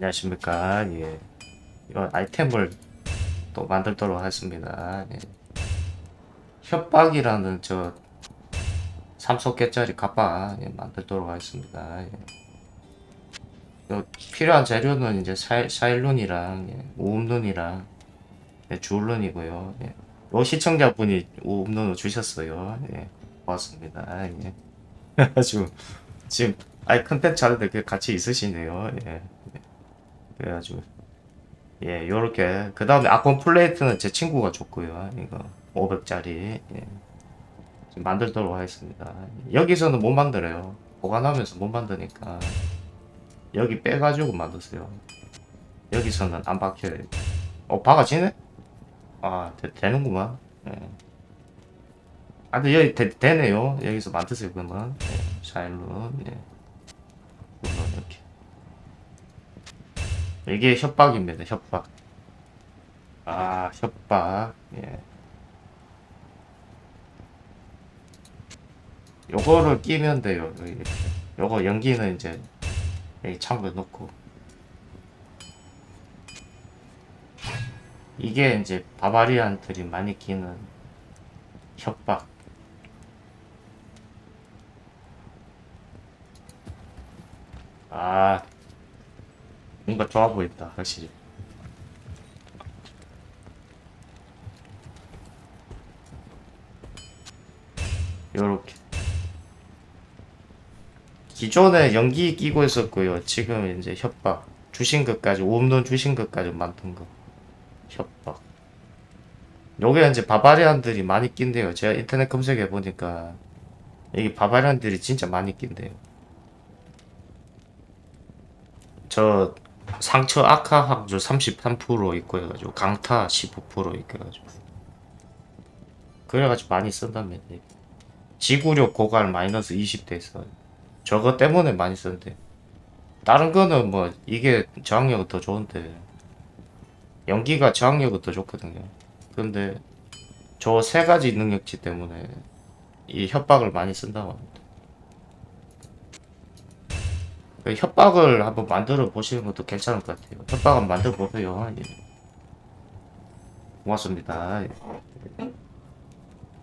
안녕하십니까. 예. 이런 아이템을 또 만들도록 하겠습니다. 예. 협박이라는 저 삼속 개짜리 갑바 예, 만들도록 하겠습니다. 예. 요 필요한 재료는 이제 샤, 샤일룬이랑 예, 우음룬이랑 예, 주울룬이고요. 예. 요 시청자분이 우음룬을 주셨어요. 예. 고맙습니다. 예. 지금 지금 아이 컨텐츠 하는데 그 같이 있으시네요. 예. 그래가지고. 예 요렇게. 그 다음에 아콘 플레이트는 제 친구가 줬고요. 이거 500짜리. 예. 만들도록 하겠습니다. 여기서는 못 만들어요. 보관하면서 못 만드니까. 여기 빼가지고 만드세요. 여기서는 안 박혀요. 어 박아지네? 아 되, 는구만. 예. 아 근데 여기 되, 되네요. 여기서 만드세요 그러면. 예. 샤일룬 예. 그러면 이렇게 이게 협박입니다. 협박. 아, 협박. 예. 요거를 끼면 돼요. 이렇게. 요거 연기는 이제 여기 창고에 넣고. 이게 이제 바바리안들이 많이 끼는 협박. 아, 뭔가 좋아 보인다 확실히. 요렇게. 기존에 연기 끼고 있었고요. 지금 이제 협박. 주신 것까지 오음돈 주신 것까지 만든 거. 협박. 요게 이제 바바리안들이 많이 낀대요. 제가 인터넷 검색해 보니까 이게 바바리안들이 진짜 많이 낀대요. 저 상처 악화 확률 33% 있고 해가지고 강타 15% 있고 해가지고. 그래가지고 많이 쓴다며. 지구력 고갈 마이너스 20대 있어요 저거 때문에 많이 쓴대 다른 거는 뭐 이게 저항력은 더 좋은데. 연기가 저항력은 더 좋거든요. 근데 저 세 가지 능력치 때문에 이 협박을 많이 쓴다고 합니다. 그 협박을 한번 만들어 보시는 것도 괜찮을 것 같아요. 협박 한번 만들어 보세요. 예. 고맙습니다. 예.